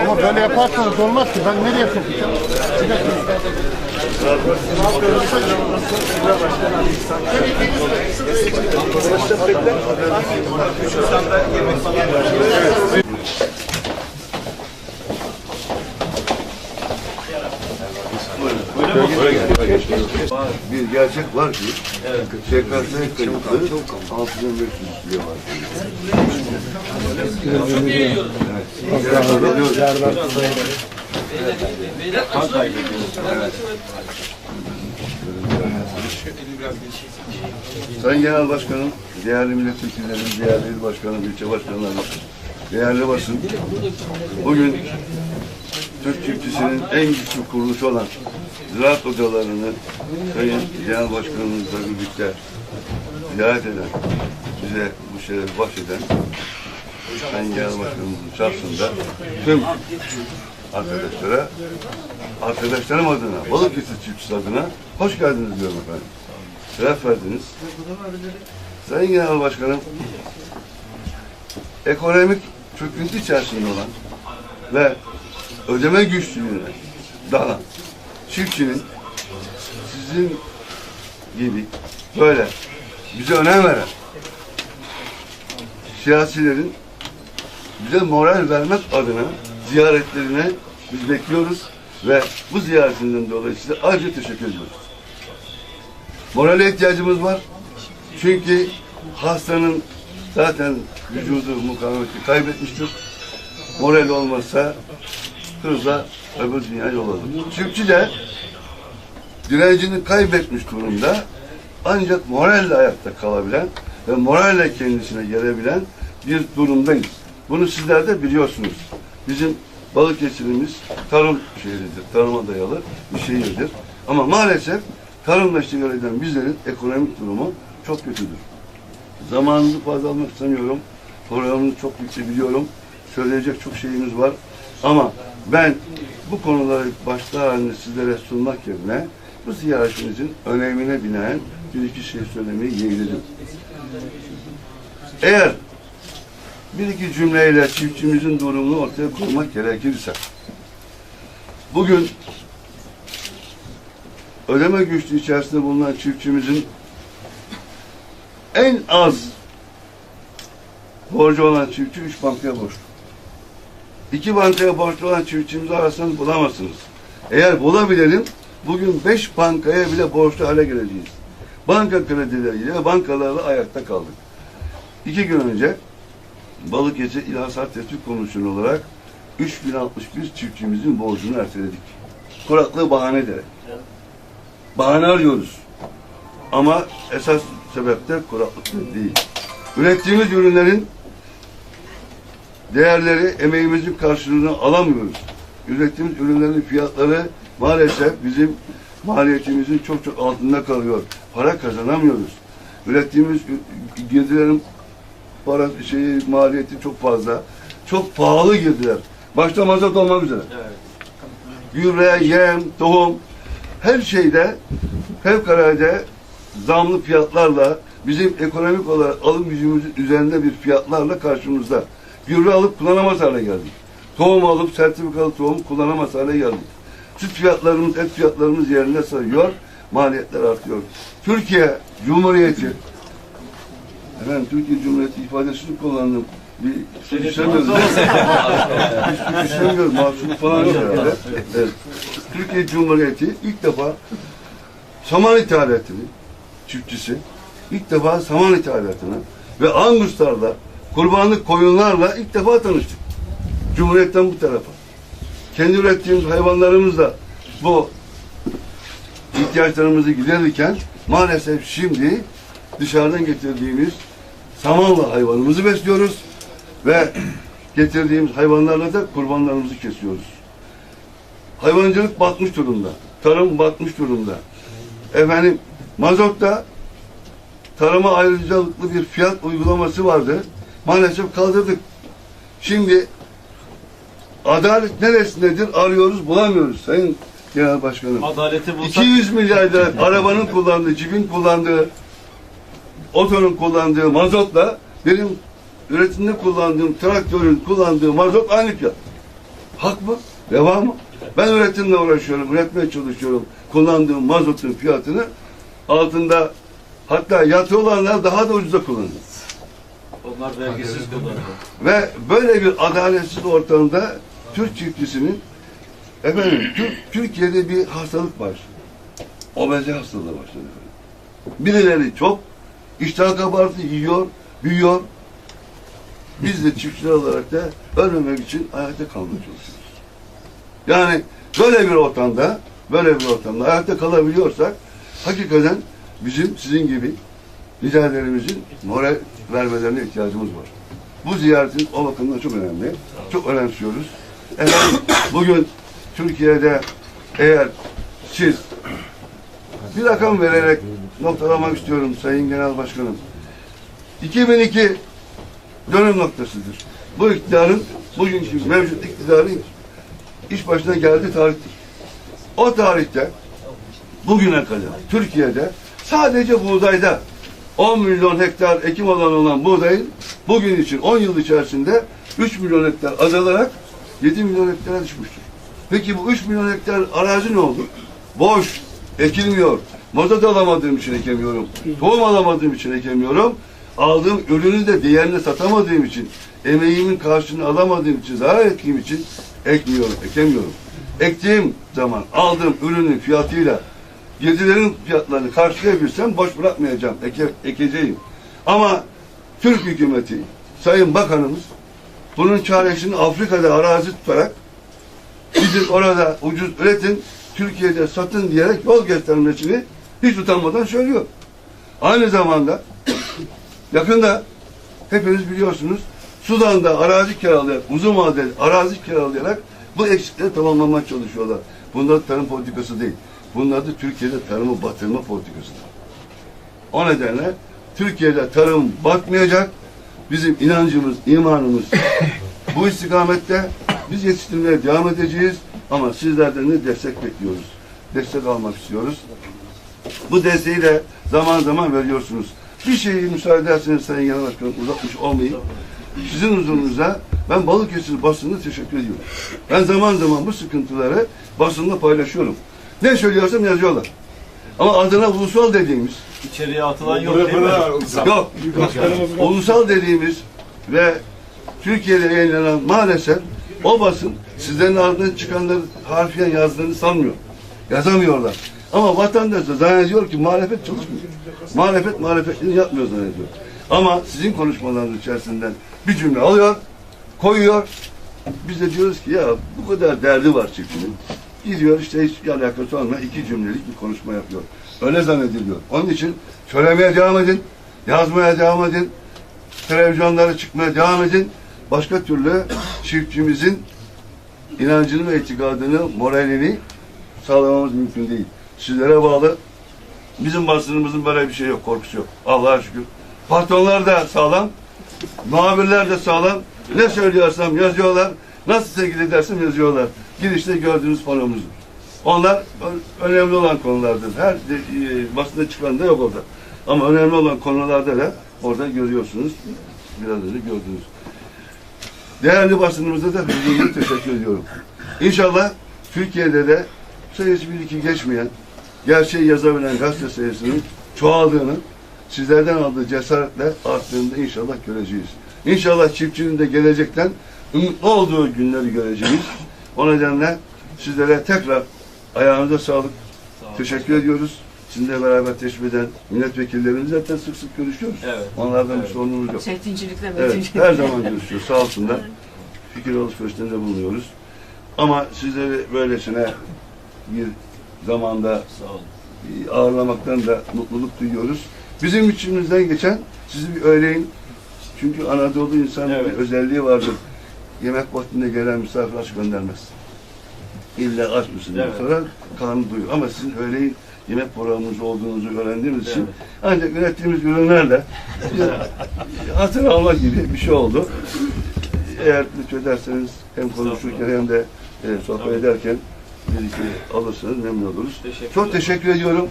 Ama böyle yaparsanız olmaz ki. Ben nereye sokacağım? Bir gerçek var ki SKS kayıtlı 6500 lira var. Sayın Genel Başkanım, değerli milletvekillerim, değerli il başkanım, ilçe başkanlarım, değerli basın. Bugün Türk çiftçisinin en güçlü kuruluşu olan ziraat odalarını Sayın Genel Başkanımızla birlikte ziyaret eden, bize bu şerefi bahşeden Sayın Genel Başkanımızın şahsında tüm arkadaşlara, arkadaşlarım adına, Balıkesir çiftçisi adına hoş geldiniz diyorum efendim. Şeref verdiniz. Sayın Genel Başkanım, ekonomik çöküntü içerisinde olan ve ödeme güçlüğüne dalan çiftçinin sizin gibi böyle bize önem veren siyasilerin bize moral vermek adına ziyaretlerine biz bekliyoruz ve bu ziyaretinden dolayı size ayrıca teşekkür ediyoruz. Morale ihtiyacımız var. Çünkü hastanın zaten vücudu mukavemeti kaybetmiştir. Moral olmazsa hızla öbür dünya yol alır. De direncini kaybetmiş durumda ancak moralle ayakta kalabilen ve moralle kendisine gelebilen bir durumdayız. Bunu sizler de biliyorsunuz. Bizim Balıkesir'imiz tarım şehridir, tarıma dayalı bir şehirdir. Ama maalesef tarımla iştigal eden bizlerin ekonomik durumu çok kötüdür. Zamanınızı fazla almak istemiyorum. Programınızı çok yüksek biliyorum. Söyleyecek çok şeyimiz var. Ama ben bu konuları başta halinde sizlere sunmak yerine bu ziyaretimizin önemine binaen bir iki şey söylemeyi yeğledim. Eğer bir iki cümleyle çiftçimizin durumunu ortaya koymak gerekirse bugün ödeme güçlüğü içerisinde bulunan çiftçimizin en az borcu olan çiftçi üç bankaya borçlu. İki bankaya borçlu olan çiftçimizi ararsanız bulamazsınız. Eğer bulabilelim bugün beş bankaya bile borçlu hale geleceğiz. Banka kredileriyle bankalarla ayakta kaldık. İki gün önce Balıkesir İl Hasar Tespit Komisyonu olarak 3061 çiftçimizin borcunu erteledik. Kuraklığı bahane ederek. Bahane arıyoruz. Ama esas sebep de kuraklık değil. Ürettiğimiz ürünlerin değerleri, emeğimizin karşılığını alamıyoruz. Ürettiğimiz ürünlerin fiyatları maalesef bizim maliyetimizin çok çok altında kalıyor. Para kazanamıyoruz. Ürettiğimiz girdilerin para şeyi maliyeti çok fazla. Çok pahalı girdiler. Başta mazot olmak üzere. Gübre, yem, tohum her şeyde fevkalade zamlı fiyatlarla bizim ekonomik olarak alım gücümüzün üzerinde bir fiyatlarla karşımızda. Gübre alıp kullanamaz hale geldik. Tohum alıp sertifikalı tohum kullanamaz hale geldik. Süt fiyatlarımız, et fiyatlarımız yerine sayıyor. Maliyetler artıyor. Türkiye Cumhuriyeti Efendim Türkiye Cumhuriyeti ifadesini kullandım. Bir şey istemiyorum. Hiç istemiyorum. Mahsuru falan yok herhalde. Evet. Türkiye Cumhuriyeti ilk defa saman ithalatını çiftçisi ilk defa saman ithalatını ve anguslarla kurbanlık koyunlarla ilk defa tanıştık. Cumhuriyetten bu tarafa. Kendi ürettiğimiz hayvanlarımızla bu ihtiyaçlarımızı giderirken maalesef şimdi dışarıdan getirdiğimiz samanla hayvanımızı besliyoruz ve getirdiğimiz hayvanlarla da kurbanlarımızı kesiyoruz. Hayvancılık batmış durumda. Tarım batmış durumda. Efendim mazotta tarıma ayrıcalıklı bir fiyat uygulaması vardı. Maalesef kaldırdık. Şimdi adalet neresindedir arıyoruz bulamıyoruz Sayın Genel Başkanım. Adaleti bulsak 200 milyar lira arabanın kullandığı, cibin kullandığı, otonun kullandığı mazotla benim üretimde kullandığım traktörün kullandığı mazot aynı fiyat. Hak mı? Reva mı? Ben üretimle uğraşıyorum, üretmeye çalışıyorum. Kullandığım mazotun fiyatını altında hatta yatı olanlar daha da ucuza kullanıyor. Onlar vergisiz kullanıyor. Ve böyle bir adaletsiz ortamda Türk çiftçisinin efendim Tür- Türkiye'de bir hastalık var. Obezi hastalığı başladı. efendim. Birileri çok iştah kabartı yiyor, büyüyor. Biz de çiftçiler olarak da ölmemek için hayatta kalmaya çalışıyoruz. Yani böyle bir ortamda, böyle bir ortamda hayatta kalabiliyorsak hakikaten bizim sizin gibi liderlerimizin moral vermelerine ihtiyacımız var. Bu ziyaretin o bakımdan çok önemli. Çok önemsiyoruz. Efendim bugün Türkiye'de eğer siz bir rakam vererek noktalamak istiyorum Sayın Genel Başkanım. 2002 dönüm noktasıdır. Bu iktidarın, bugünkü mevcut iktidarın iş başına geldiği tarihtir. O tarihte bugüne kadar Türkiye'de sadece buğdayda 10 milyon hektar ekim alanı olan buğdayın bugün için 10 yıl içerisinde 3 milyon hektar azalarak 7 milyon hektara düşmüştür. Peki bu 3 milyon hektar arazi ne oldu? Boş, ekilmiyor. Mazot alamadığım için ekemiyorum. Tohum alamadığım için ekemiyorum. Aldığım ürünü de değerini satamadığım için, emeğimin karşılığını alamadığım için, zarar ettiğim için ekmiyorum, ekemiyorum. Ektiğim zaman aldığım ürünün fiyatıyla Gezilerin fiyatlarını karşılayabilsem boş bırakmayacağım, eke, ekeceğim. Ama Türk hükümeti, Sayın Bakanımız bunun çaresini Afrika'da arazi tutarak bizim orada ucuz üretin, Türkiye'de satın diyerek yol göstermesini hiç utanmadan söylüyor. Aynı zamanda yakında hepiniz biliyorsunuz Sudan'da arazi kiralayarak, uzun vadeli arazi kiralayarak bu eksikleri tamamlamaya çalışıyorlar. Bunlar tarım politikası değil. Bunlar da Türkiye'de tarımı batırma politikasıdır. O nedenle Türkiye'de tarım batmayacak. Bizim inancımız, imanımız bu istikamette biz yetiştirmeye devam edeceğiz. Ama sizlerden de destek bekliyoruz. Destek almak istiyoruz. Bu desteği de zaman zaman veriyorsunuz. Bir şeyi müsaade ederseniz Sayın Genel Başkanım uzatmış olmayayım. Sizin huzurunuza ben Balıkesir basınına teşekkür ediyorum. Ben zaman zaman bu sıkıntıları basında paylaşıyorum. Ne söylüyorsam yazıyorlar. Ama adına ulusal dediğimiz, İçeriye atılan yok değil mi? yok, ulusal dediğimiz ve Türkiye'de yayınlanan maalesef o basın sizlerin ardından çıkanları harfiyen yazdığını sanmıyor. Yazamıyorlar. Ama vatandaş da zannediyor ki muhalefet çalışmıyor. Muhalefet muhalefetini yapmıyor zannediyor. Ama sizin konuşmalarınız içerisinden bir cümle alıyor, koyuyor. Biz de diyoruz ki ya bu kadar derdi var çiftçinin. Gidiyor işte hiç alakası olmayan iki cümlelik bir konuşma yapıyor. Öyle zannediliyor. Onun için söylemeye devam edin, yazmaya devam edin, televizyonlara çıkmaya devam edin. Başka türlü çiftçimizin inancını ve itikadını, moralini sağlamamız mümkün değil. Sizlere bağlı. Bizim basınımızın böyle bir şey yok, korkusu yok. Allah'a şükür. Patronlar da sağlam, muhabirler de sağlam. Ne söylüyorsam yazıyorlar, nasıl sevgili edersem yazıyorlar. Girişte gördüğünüz panomuzdur. Onlar önemli olan konulardır. Her e, basında çıkan da yok orada. Ama önemli olan konularda da orada görüyorsunuz. Biraz önce gördünüz. Değerli basınımıza da huzurlu teşekkür ediyorum. İnşallah Türkiye'de de sayısı bir iki geçmeyen, gerçeği yazabilen gazete sayısının çoğaldığını, sizlerden aldığı cesaretle arttığını inşallah göreceğiz. İnşallah çiftçinin de gelecekten umutlu olduğu günleri göreceğiz. O nedenle sizlere tekrar ayağınıza sağlık. Teşekkür ediyoruz. Sizinle beraber teşrif eden milletvekillerimiz zaten sık sık görüşüyoruz. Evet. Onlardan bir Evet. sorunumuz yok. Zeytincilikle Evet, her zaman görüşüyoruz. Sağ olsunlar. Fikir alışverişlerinde bulunuyoruz. Ama sizleri böylesine bir zamanda Sağ olun. ağırlamaktan da mutluluk duyuyoruz. Bizim içimizden geçen sizi bir öğleyin. Çünkü Anadolu insanının Evet. bir özelliği vardır. Yemek vaktinde gelen misafir aç göndermez. İlla aç mısın Evet. sorar, karnı duyuyor. Ama sizin öğleyin yemek programınız olduğunuzu öğrendiğimiz için Evet. ancak ürettiğimiz ürünlerle hatır almak gibi bir şey oldu. Eğer lütfederseniz hem konuşurken hem de e, sohbet Tabii. ederken bir iki alırsanız memnun oluruz. Teşekkür Çok teşekkür ediyorum.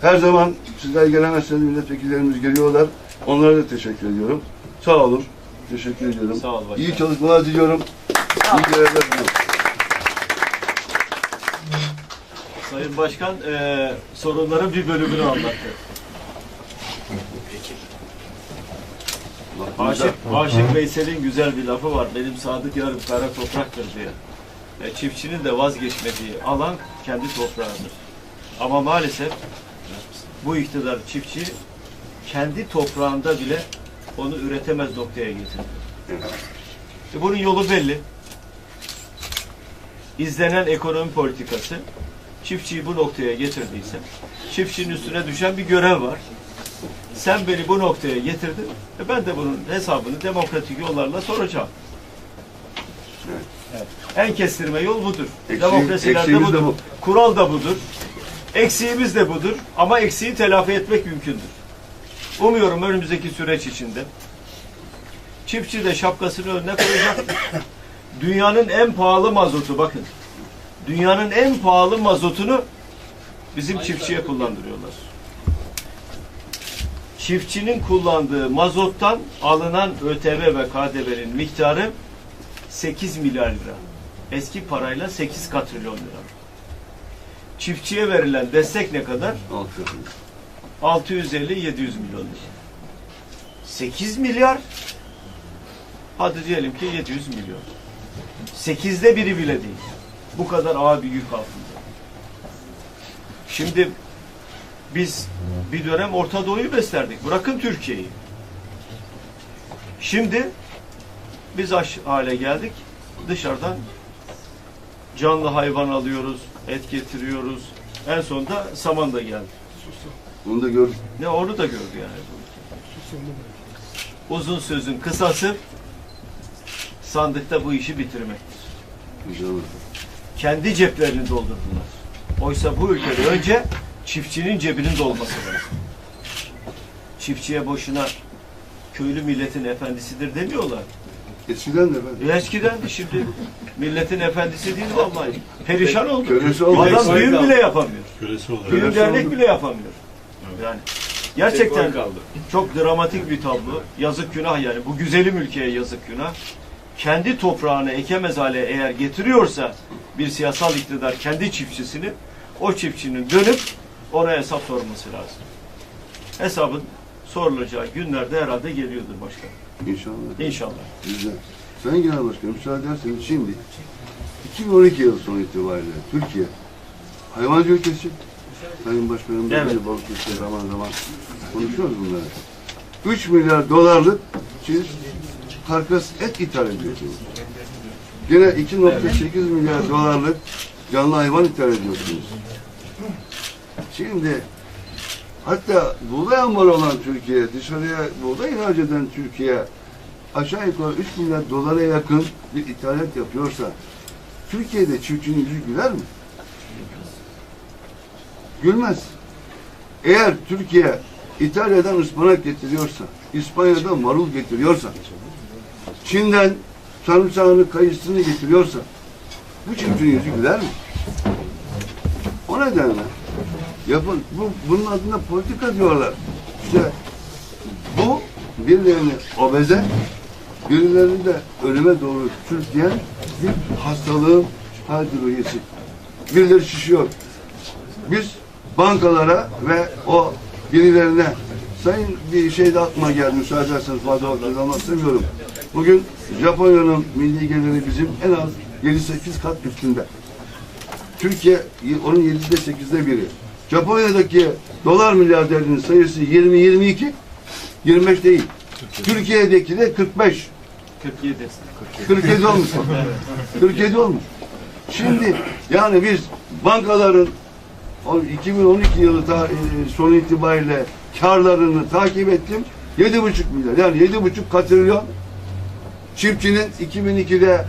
Her zaman sizler gelemezseniz milletvekillerimiz geliyorlar. Onlara da teşekkür ediyorum. Sağ olun. Teşekkür ediyorum. Sağ ol başkanım. İyi çalışmalar diliyorum. İyi görevler diliyorum. Sayın Başkan eee sorunların bir bölümünü anlattı. Aşık, Aşık Veysel'in güzel bir lafı var. Benim sadık yarım kara topraktır diye. E, çiftçinin de vazgeçmediği alan kendi toprağıdır. Ama maalesef bu iktidar çiftçi kendi toprağında bile onu üretemez noktaya getirdi. E, bunun yolu belli. İzlenen ekonomi politikası çiftçiyi bu noktaya getirdiyse çiftçinin üstüne düşen bir görev var. Sen beni bu noktaya getirdin. E ben de bunun hesabını demokratik yollarla soracağım. Evet. En kestirme yol budur. Eksiği- Demokrasilerde eksiğimiz de budur. bu. Kural da budur. Eksiğimiz de budur. Ama eksiği telafi etmek mümkündür. Umuyorum önümüzdeki süreç içinde çiftçi de şapkasını önüne koyacak. Dünyanın en pahalı mazotu bakın. Dünyanın en pahalı mazotunu bizim çiftçiye kullandırıyorlar. Çiftçinin kullandığı mazottan alınan ÖTV ve KDV'nin miktarı 8 milyar lira. Eski parayla 8 katrilyon lira. Çiftçiye verilen destek ne kadar? Alt 650-700 milyon lira. 8 milyar hadi diyelim ki 700 milyon. Sekizde biri bile değil. Bu kadar ağır bir yük altında. Şimdi biz bir dönem Orta Doğu'yu beslerdik. Bırakın Türkiye'yi. Şimdi biz aş hale geldik. Dışarıdan canlı hayvan alıyoruz, et getiriyoruz. En sonunda saman da geldi. Bunu da gördük. Ne onu da gördü yani. Uzun sözün kısası sandıkta bu işi bitirmektir. İnşallah. Kendi ceplerini doldurdular. Oysa bu ülkede önce çiftçinin cebinin dolması lazım. Çiftçiye boşuna köylü milletin efendisidir demiyorlar. Eskiden de ben. Eskiden şimdi milletin efendisi değil vallahi. Perişan oldu. Kölesi oldu. Adam düğün bile yapamıyor. Kölesi olarak. Düğün dernek oldu. bile yapamıyor. Yani gerçekten çok dramatik bir tablo. Yazık günah yani. Bu güzelim ülkeye yazık günah. Kendi toprağını ekemez hale eğer getiriyorsa bir siyasal iktidar kendi çiftçisini o çiftçinin dönüp ona hesap sorması lazım. Hesabın sorulacağı günlerde herhalde geliyordur başkan. İnşallah. İnşallah. Güzel. Sayın Genel Başkanım müsaade ederseniz şimdi 2012 yılı sonu itibariyle Türkiye hayvancı ülkesi. Sayın Başkanım Evet. evet. balık ülkesi zaman zaman konuşuyoruz bunları. 3 milyar dolarlık siz karkas et ithal ediyorsunuz. Yine 2.8 milyar dolarlık canlı hayvan ithal ediyorsunuz. Şimdi hatta buğday ambarı olan Türkiye, dışarıya buğday ihraç eden Türkiye aşağı yukarı 3 milyar dolara yakın bir ithalat yapıyorsa Türkiye'de çiftçinin yüzü güler mi? Gülmez. Eğer Türkiye İtalya'dan ıspanak getiriyorsa, İspanya'dan marul getiriyorsa, Çin'den sarımsağını, kayısını getiriyorsa bu çiftçinin yüzü güler mi? O nedenle yapın, bu, bunun adına politika diyorlar. İşte bu birilerini obeze, birilerini de ölüme doğru sürükleyen bir hastalığın hadriyesi. Birileri şişiyor. Biz bankalara ve o birilerine sayın bir şey de aklıma geldi müsaade ederseniz fazla vakit almak istemiyorum. Bugün Japonya'nın milli geliri bizim en az 7-8 kat üstünde. Türkiye onun 7'de 8'de biri. Japonya'daki dolar milyarderinin sayısı 20-22, 25 değil. Türkiye'deki de 45. 47. 47 olmuş. 47 olmuş. Şimdi yani biz bankaların 2012 yılı ta, e, sonu itibariyle karlarını takip ettim. 7,5 milyar yani 7,5 katrilyon çiftçinin 2002'de